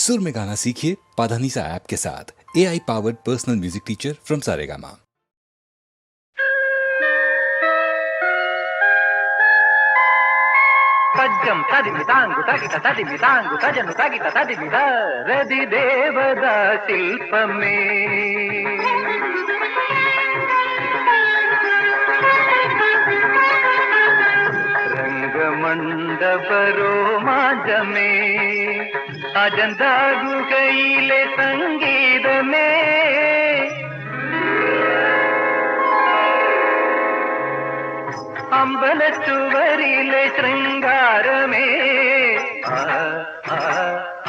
सुर में गाना सीखिए पाधानीसा ऐप के साथ। A I powered personal music teacher from Saregama పద్యం తదిమి తాంగు తగిత తదిమి తాంగు తజను తగిత తదిమి రది దేవదా శిల్పమే రంగమండప में അജന്ത ഗുഹയിലെ സംഗീതമേ. അമ്പലച്ചുവരിലെ ശൃംഗാരമേ. ആ, ആ,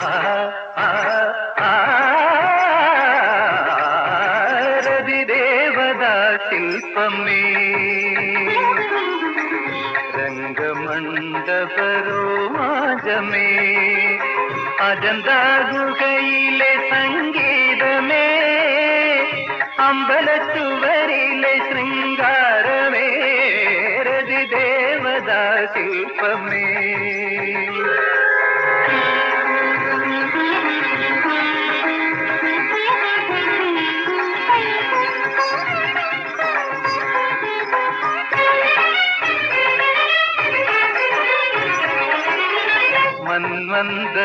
ആ, അജന്ത ഗുഹയിലെ സംഗീതമേ അമ്പലച്ചുവരിലെ ശൃംഗാരമേ രതിദേവതാ ശില്പമേ മന്വന്തരങ്ങളെ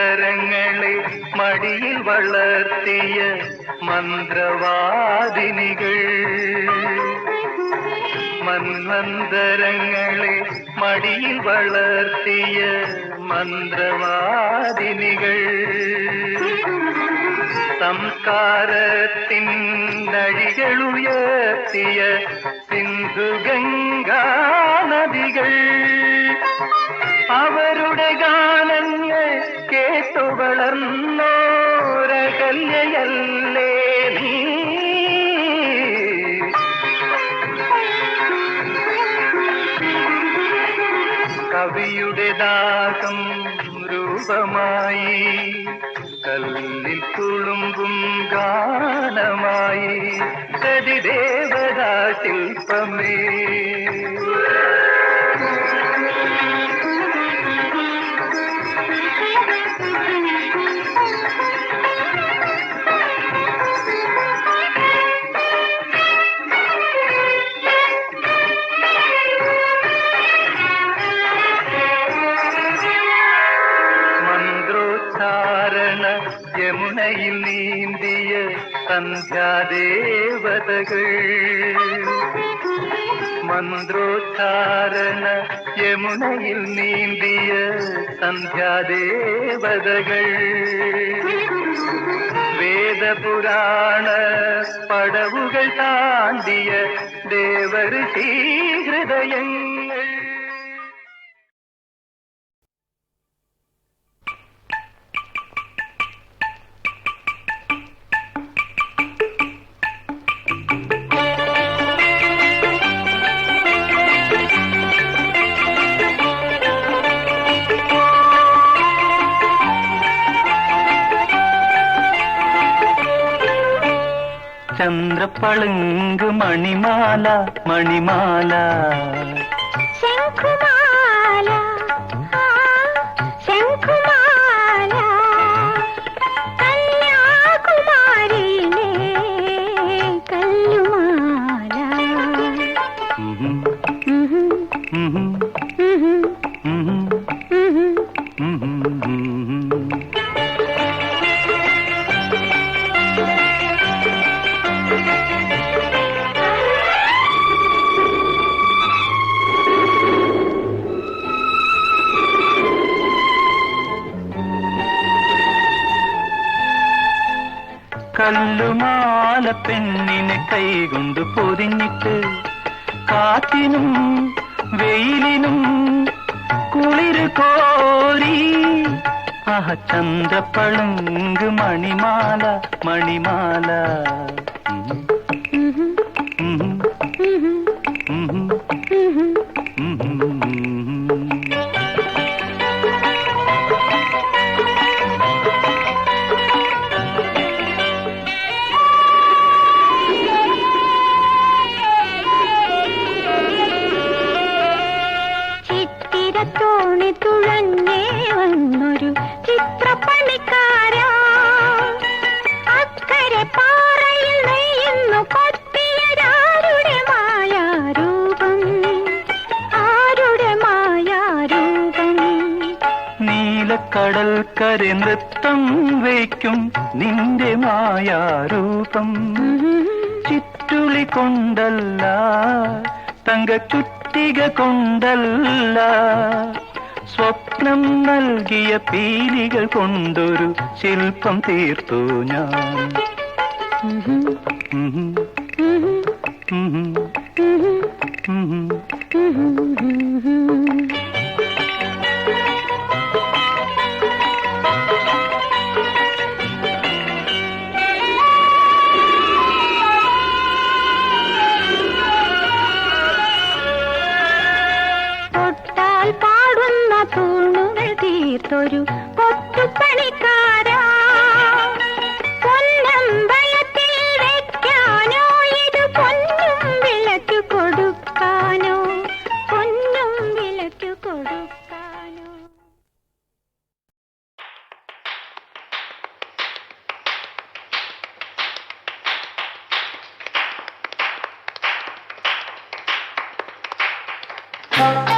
வழியில் வளர்த்திய மந்திரவாதினிகள். மன்வந்தரங்களே மடியில் வளர்த்திய மந்திரவாதினிகள். சம்ஸ்காரத்தின் நழிகள் உயர்த்திய சிந்து கங்கா நதிகள். ரூபமாயி கல்லில் துளும்பும் கானமாயி கதிதேவதா சில்பமே. சந்தியா தேவதைகள் மந்திரோச்சாரண யமுனையில் நீந்திய சந்தியா தேவதைகள் வேத புராண படவுகள் தாண்டிய தேவர் சீகிருதயங்கள் ஆளுங்கு மணிமாலா மணிமாலா. കൈകൊണ്ട് പൊതിഞ്ഞിട്ട് കാറ്റിനും വെയിലിനും കുളിര് കോരി ആഹ ചന്ദ്രപ്പളുങ്ക് മണിമാല മണിമാല വരെ നൃത്തം വയ്ക്കും നിന്റെ മായാരൂപം ചുറ്റുളി കൊണ്ടല്ല തങ്ക ചുറ്റിക കൊണ്ടല്ല സ്വപ്നം നൽകിയ പീലികൾ കൊണ്ടൊരു ശില്പം തീർത്തു ഞാൻ ഉം. ഹൃദയം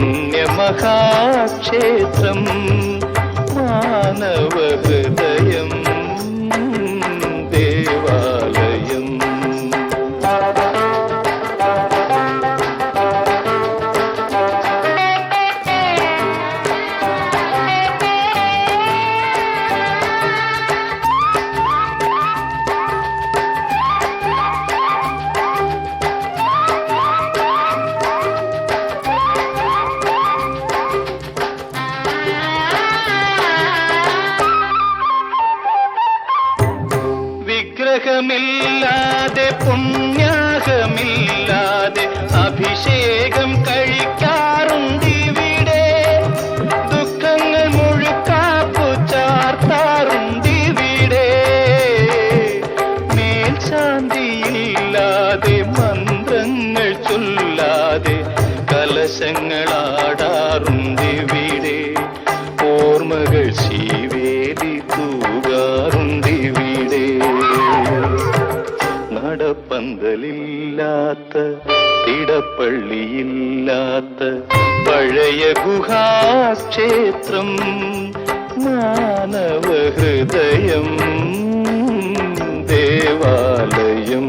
പുണ്യമഹാക്ഷേത്രം മാനവ നടപ്പന്തലില്ലാത്ത തിടപ്പള്ളിയില്ലാത്ത പഴയ ഗുഹാക്ഷേത്രം മാനവഹൃദയം ദേവാലയം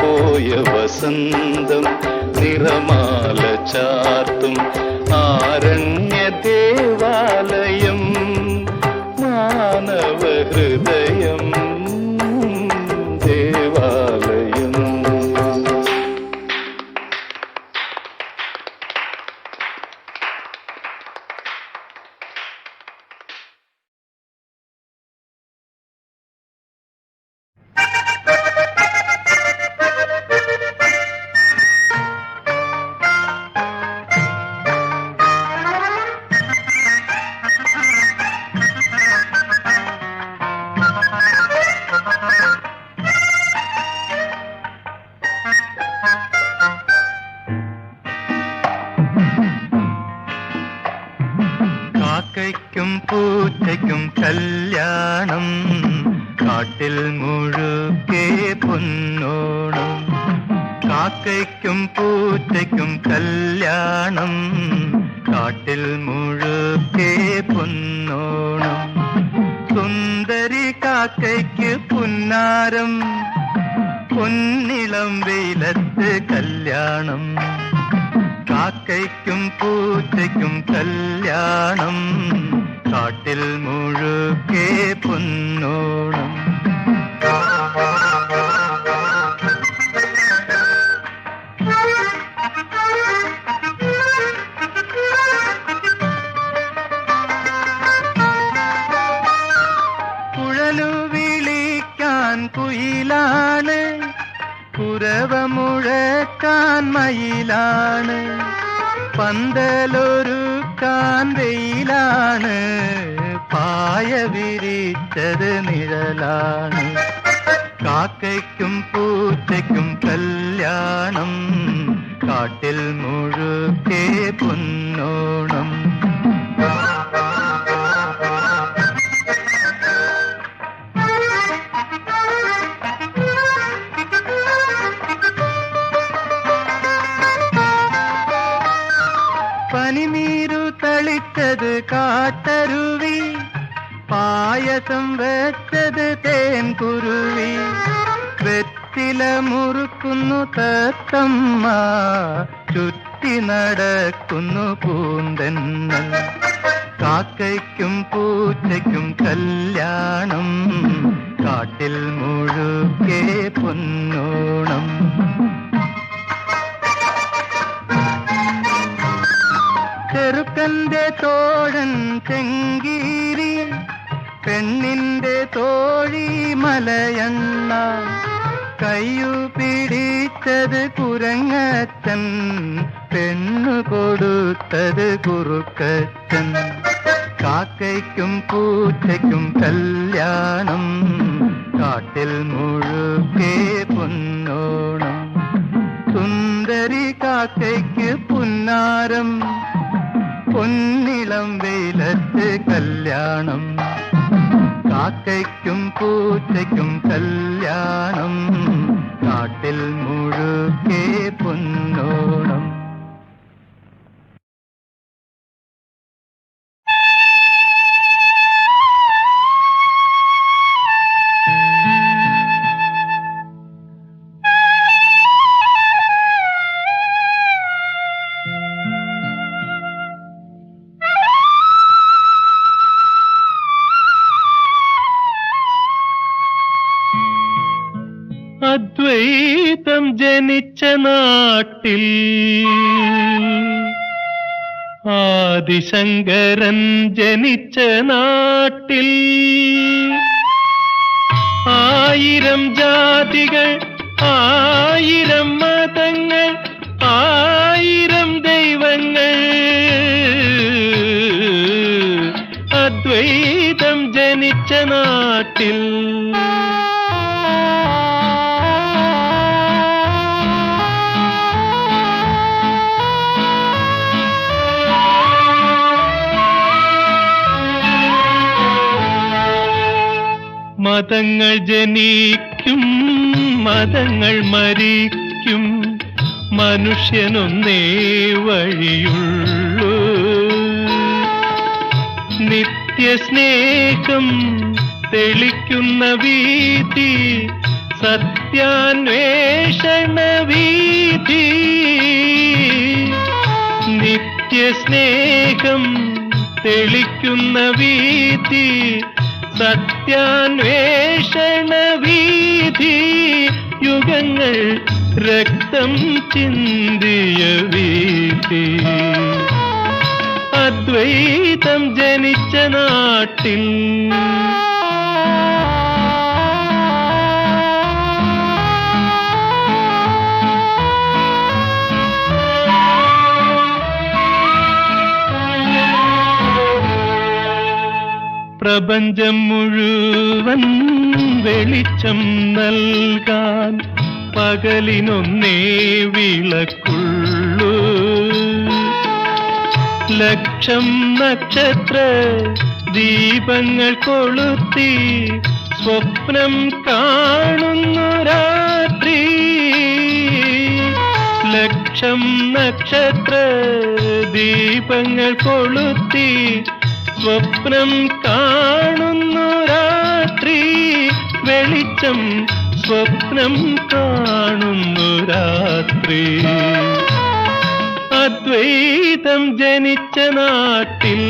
പോയ വസന്തം നിറമാല ചാർത്തും കാക്കയ്ക്ക് പുന്നാരം പൊന്നിളം വെയിലത്ത് കല്യാണം. കാക്കയ്ക്കും പൂച്ചയ്ക്കും കല്യാണം കാട്ടിൽ മുഴുക്കെ പൊന്നോണം. കുരവമുഴക്കാൻ മയിലാണ് പന്തലൊരുക്കാൻ വെയിലാണ് പായ വിരിച്ചത് നിഴലാണ്. കാക്കയ്ക്കും പൂച്ചയ്ക്കും കല്യാണം. കാട്ടിൽ മുഴുക്കെ പൊന്നോണം. പായസം വെച്ചത് തേൻ കുരുവി. വെറ്റില മുറുക്കുന്നു തത്തമ്മ. ചുറ്റി നടക്കുന്നു പൂന്തെന്ന് കാക്കയ്ക്കും പൂച്ചയ്ക്കും കല്യാണം. കാട്ടിൽ മുഴുക്കെ പൊന്നോണം. ചെറുക്കന്റെ തോഴൻ ചെങ്കീരി പെണ്ണിന്റെ തോഴി മലയണ്ണ കയ്യു പിടിച്ചത് കുരങ്ങച്ചൻ പെണ്ണു കൊടുത്തത് കുറുക്കച്ചൻ. കാക്കയ്ക്കും പൂച്ചയ്ക്കും കല്യാണം കാട്ടിൽ മുഴുക്കെ പൊന്നോണം. സുന്ദരി കാക്കയ്ക്ക് പുന്നാരം പൊന്നിളം വെയിലത്ത് കല്യാണം. കാക്കയ്ക്കും പൂച്ചയ്ക്കും കല്യാണം കാട്ടിൽ മുഴുക്കെ പൊന്നോണം ജനിച്ച നാട്ടിൽ ആദിശങ്കരൻ ജനിച്ച നാട്ടിൽ ആയിരം ജാതികൾ ആയിരം മതങ്ങൾ ആയിരം ദൈവങ്ങൾ. അദ്വൈതം ജനിച്ച നാട്ടിൽ മതങ്ങൾ ജനിക്കും മതങ്ങൾ മരിക്കും. മനുഷ്യനൊന്നേ വഴിയുള്ളൂ. നിത്യസ്നേഹം തെളിക്കുന്ന വീതി സത്യാന്വേഷണ വീതി. നിത്യസ്നേഹം തെളിക്കുന്ന വീതി സത്യാന്വേഷണ വീതി യുഗങ്ങൾ രക്തം ചിന്തിയ വീതി. അദ്വൈതം ജനിച്ച നാട്ടിൽ പ്രപഞ്ചം മുഴുവൻ വെളിച്ചം നൽകാൻ പകലിനൊന്നേ വിളക്കുള്ളൂ. ലക്ഷം നക്ഷത്ര ദീപങ്ങൾ കൊളുത്തി സ്വപ്നം കാണുന്നു രാത്രി. ലക്ഷം നക്ഷത്ര ദീപങ്ങൾ കൊളുത്തി സ്വപ്നം കാണുന്നു രാത്രി വെളിച്ചം സ്വപ്നം കാണുന്നു രാത്രി. അദ്വൈതം ജനിച്ച നാട്ടിൽ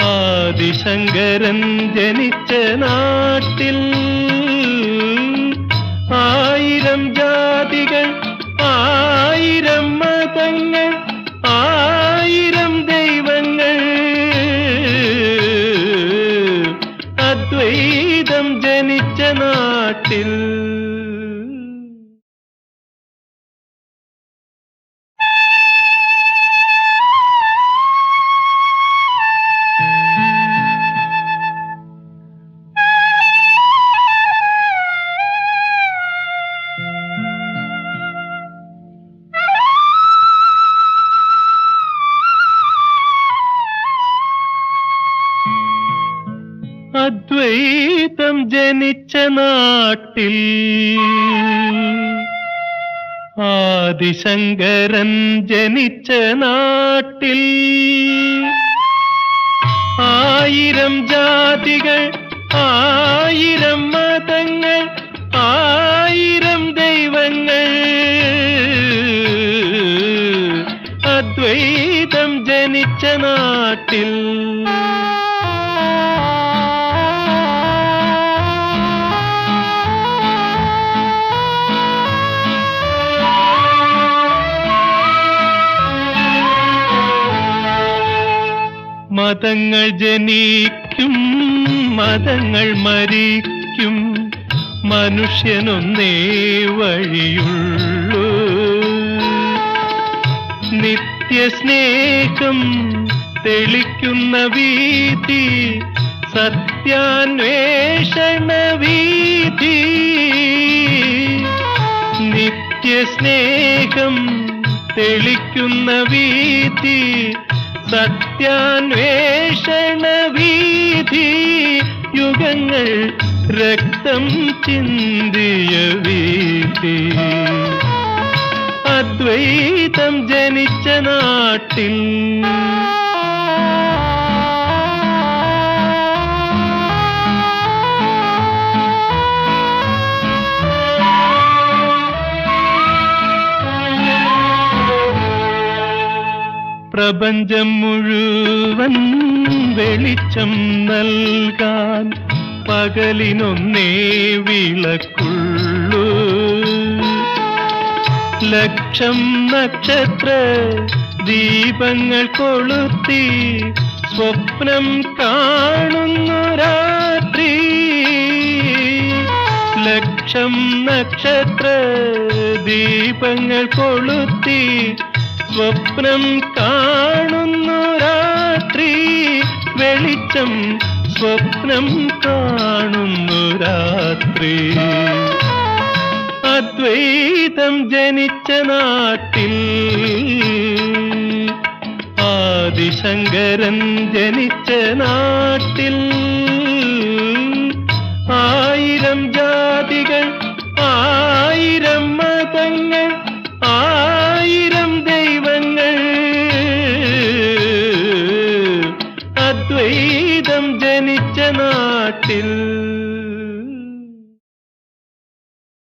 ആദിശങ്കരൻ ജനിച്ച നാട്ടിൽ ആയിരം നാട്ടിൽ ആദിശങ്കരൻ ജനിച്ച നാട്ടിൽ ആയിരം ജാതികൾ ആയിരം മതങ്ങൾ ആയിരം ദൈവങ്ങൾ. അദ്വൈതം ജനിച്ച നാട്ടിൽ മതങ്ങൾ ജനിക്കും മതങ്ങൾ മരിക്കും. മനുഷ്യനൊന്നേ വഴിയുള്ളൂ. നിത്യസ്നേഹം തെളിക്കുന്ന വീതി സത്യാന്വേഷണ വീതി. നിത്യസ്നേഹം തെളിക്കുന്ന വീതി സത്യാന്വേഷണ വീതി യുഗങ്ങൾ രക്തം ചിന്തിയ വീതി. അദ്വൈതം ജനിച്ച നാട്ടിൽ പ്രപഞ്ചം മുഴുവൻ വെളിച്ചം നൽകാൻ പകലിനൊന്നേ വിളക്കുള്ളൂ. ലക്ഷം നക്ഷത്ര ദീപങ്ങൾ കൊളുത്തി സ്വപ്നം കാണുന്നു രാത്രി. ലക്ഷം നക്ഷത്ര ദീപങ്ങൾ കൊളുത്തി സ്വപ്നം കാണുന്നു രാത്രി വെളിച്ചം സ്വപ്നം കാണുന്നു രാത്രി. അദ്വൈതം ജനിച്ച നാട്ടിൽ ആദിശങ്കരൻ ജനിച്ച നാട്ടിൽ